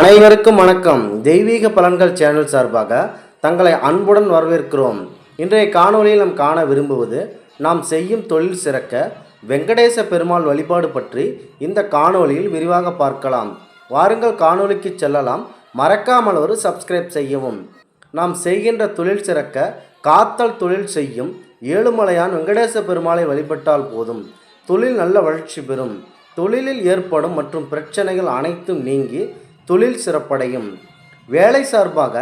அனைவருக்கும் வணக்கம். தெய்வீக பலன்கள் சேனல் சார்பாக தங்களை அன்புடன் வரவேற்கிறோம். இன்றைய காணொலியில் நாம் காண விரும்புவது நாம் செய்யும் தொழில் சிறக்க வெங்கடேச பெருமாள் வழிபாடு பற்றி இந்த காணொளியில் விரிவாக பார்க்கலாம். வாருங்கள் காணொலிக்கு செல்லலாம். மறக்காமல் ஒரு சப்ஸ்கிரைப் செய்யவும். நாம் செய்கின்ற தொழில் சிறக்க காத்தல் தொழில் செய்யும் ஏழுமலையான் வெங்கடேச பெருமாளை வழிபட்டால் போதும். தொழில் நல்ல வளர்ச்சி பெறும். தொழிலில் ஏற்படும் மற்றும் பிரச்சனைகள் அனைத்தும் நீங்கி தொழில் சிறப்படையும். வேலை சார்பாக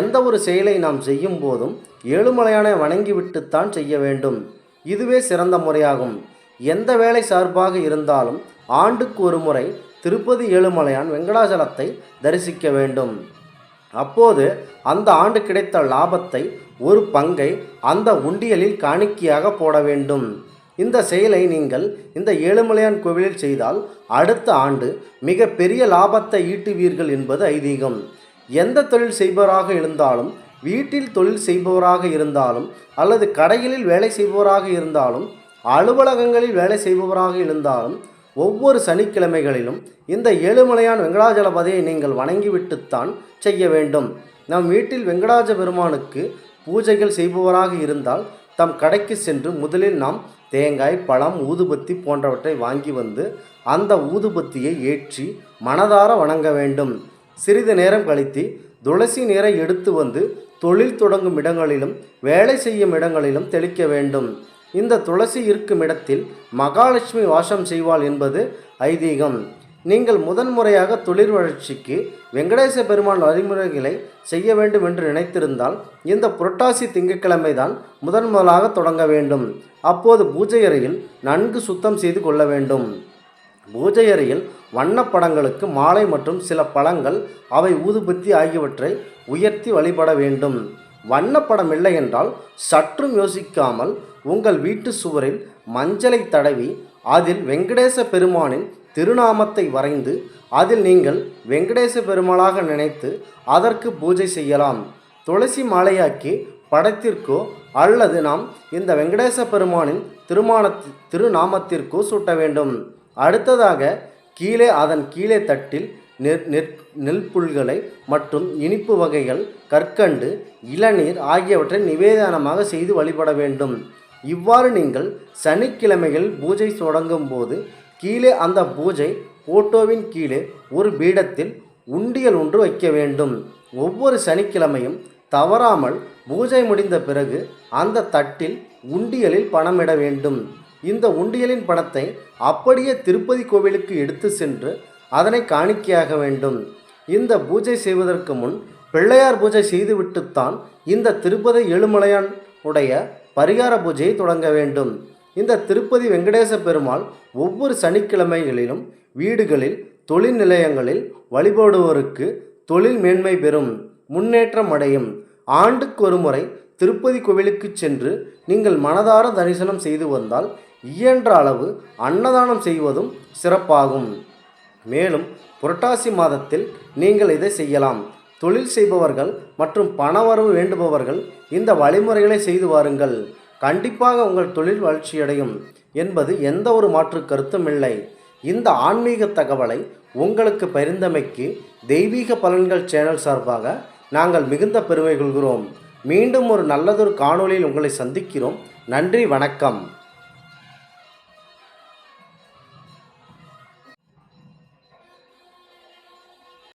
எந்த ஒரு செயலை நாம் செய்யும் போதும் ஏழுமலையானை வணங்கிவிட்டுத்தான் செய்ய வேண்டும். இதுவே சிறந்த முறையாகும். எந்த வேலை சார்பாக இருந்தாலும் ஆண்டுக்கு ஒரு முறை திருப்பதி ஏழுமலையான் வெங்கடாச்சலத்தை தரிசிக்க வேண்டும். அப்போது அந்த ஆண்டு கிடைத்த லாபத்தை ஒரு பங்கை அந்த உண்டியலில் காணிக்கையாக போட வேண்டும். இந்த செயலை நீங்கள் இந்த ஏழுமலையான் கோவிலில் செய்தால் அடுத்த ஆண்டு மிக பெரிய லாபத்தை ஈட்டுவீர்கள் என்பது ஐதீகம். எந்த தொழில் செய்பவராக இருந்தாலும் வீட்டில் தொழில் செய்பவராக இருந்தாலும் அல்லது கடைகளில் வேலை செய்பவராக இருந்தாலும் அலுவலகங்களில் வேலை செய்பவராக இருந்தாலும் ஒவ்வொரு சனிக்கிழமைகளிலும் இந்த ஏழுமலையான் வெங்கடாஜலபதியை நீங்கள் வணங்கிவிட்டுத்தான் செய்ய வேண்டும். நம் வீட்டில் வெங்கடாஜ பெருமானுக்கு பூஜைகள் செய்பவராக இருந்தால் தம் கடைக்கு சென்று முதலில் நாம் தேங்காய் பழம் ஊதுபத்தி போன்றவற்றை வாங்கி வந்து அந்த ஊதுபத்தியை ஏற்றி மனதார வணங்க வேண்டும். சிறிது நேரம் கழித்து துளசி நீரை எடுத்து வந்து தொழில் தொடங்கும் இடங்களிலும் வேலை செய்யும் இடங்களிலும் தெளிக்க வேண்டும். இந்த துளசி இருக்கும் இடத்தில் மகாலட்சுமி வாசம் செய்வாள் என்பது ஐதீகம். நீங்கள் முதன்முறையாக தொழில் வளர்ச்சிக்கு வெங்கடேச பெருமான் வழிமுறைகளை செய்ய வேண்டும் என்று நினைத்திருந்தால் இந்த புரட்டாசி திங்கட்கிழமை தான் முதன் முதலாக தொடங்க வேண்டும். அப்போது பூஜை அறையில் நன்கு சுத்தம் செய்து கொள்ள வேண்டும். பூஜை அறையில் வண்ணப்படங்களுக்கு மாலை மற்றும் சில பழங்கள் அவை ஊதுபத்தி ஆகியவற்றை உயர்த்தி வழிபட வேண்டும். வண்ணப்படம் இல்லை என்றால் சற்றும் யோசிக்காமல் உங்கள் வீட்டு சுவரில் மஞ்சளை தடவி அதில் வெங்கடேச பெருமானின் திருநாமத்தை வரைந்து அதில் நீங்கள் வெங்கடேச பெருமாளாக நினைத்து அதற்கு பூஜை செய்யலாம். துளசி மாலையாக்கி படத்திற்கோ அல்லது நாம் இந்த வெங்கடேச பெருமானின் திருமான திருநாமத்திற்கோ சூட்ட வேண்டும். அடுத்ததாக கீழே அதன் கீழே தட்டில் நெற் நெற் நெல் புல்களை மற்றும் இனிப்பு வகைகள் கற்கண்டு இளநீர் ஆகியவற்றை நிவேதனமாக செய்து வழிபட வேண்டும். இவ்வாறு நீங்கள் சனிக்கிழமைகள் பூஜை தொடங்கும் போது கீழே அந்த பூஜை போட்டோவின் கீழே ஒரு பீடத்தில் உண்டியல் ஒன்று வைக்க வேண்டும். ஒவ்வொரு சனிக்கிழமையும் தவறாமல் பூஜை முடிந்த பிறகு அந்த தட்டில் உண்டியலில் பணமிட வேண்டும். இந்த உண்டியலின் பணத்தை அப்படியே திருப்பதி கோவிலுக்கு எடுத்து சென்று அதனை காணிக்கையாக வேண்டும். இந்த பூஜை செய்வதற்கு முன் பிள்ளையார் பூஜை செய்துவிட்டுத்தான் இந்த திருப்பதி ஏழுமலையான் உடைய பரிகார பூஜையை தொடங்க வேண்டும். இந்த திருப்பதி வெங்கடேச பெருமாள் ஒவ்வொரு சனிக்கிழமைகளிலும் வீடுகளில் தொழில் நிலையங்களில் வழிபடுவோருக்கு தொழில் மேன்மை பெறும் முன்னேற்றம் அடையும். ஆண்டுக்கு ஒரு முறை திருப்பதி கோவிலுக்கு சென்று நீங்கள் மனதார தரிசனம் செய்து வந்தால் இயன்ற அளவு அன்னதானம் செய்வதும் சிறப்பாகும். மேலும் புரட்டாசி மாதத்தில் நீங்கள் இதை செய்யலாம். தொழில் செய்பவர்கள் மற்றும் பணவரவு வேண்டுபவர்கள் இந்த வழிமுறைகளை செய்து வாருங்கள். கண்டிப்பாக உங்கள் தொழில் வளர்ச்சியடையும் என்பது எந்த ஒரு மாற்று கருத்தும் இல்லை. இந்த ஆன்மீக தகவலை உங்களுக்கு பரிந்தமைக்கு தெய்வீக பலன்கள் சேனல் சார்பாக நாங்கள் மிகுந்த பெருமை கொள்கிறோம். மீண்டும் ஒரு நல்லதொரு காணொளியில் உங்களை சந்திக்கிறோம். நன்றி வணக்கம்.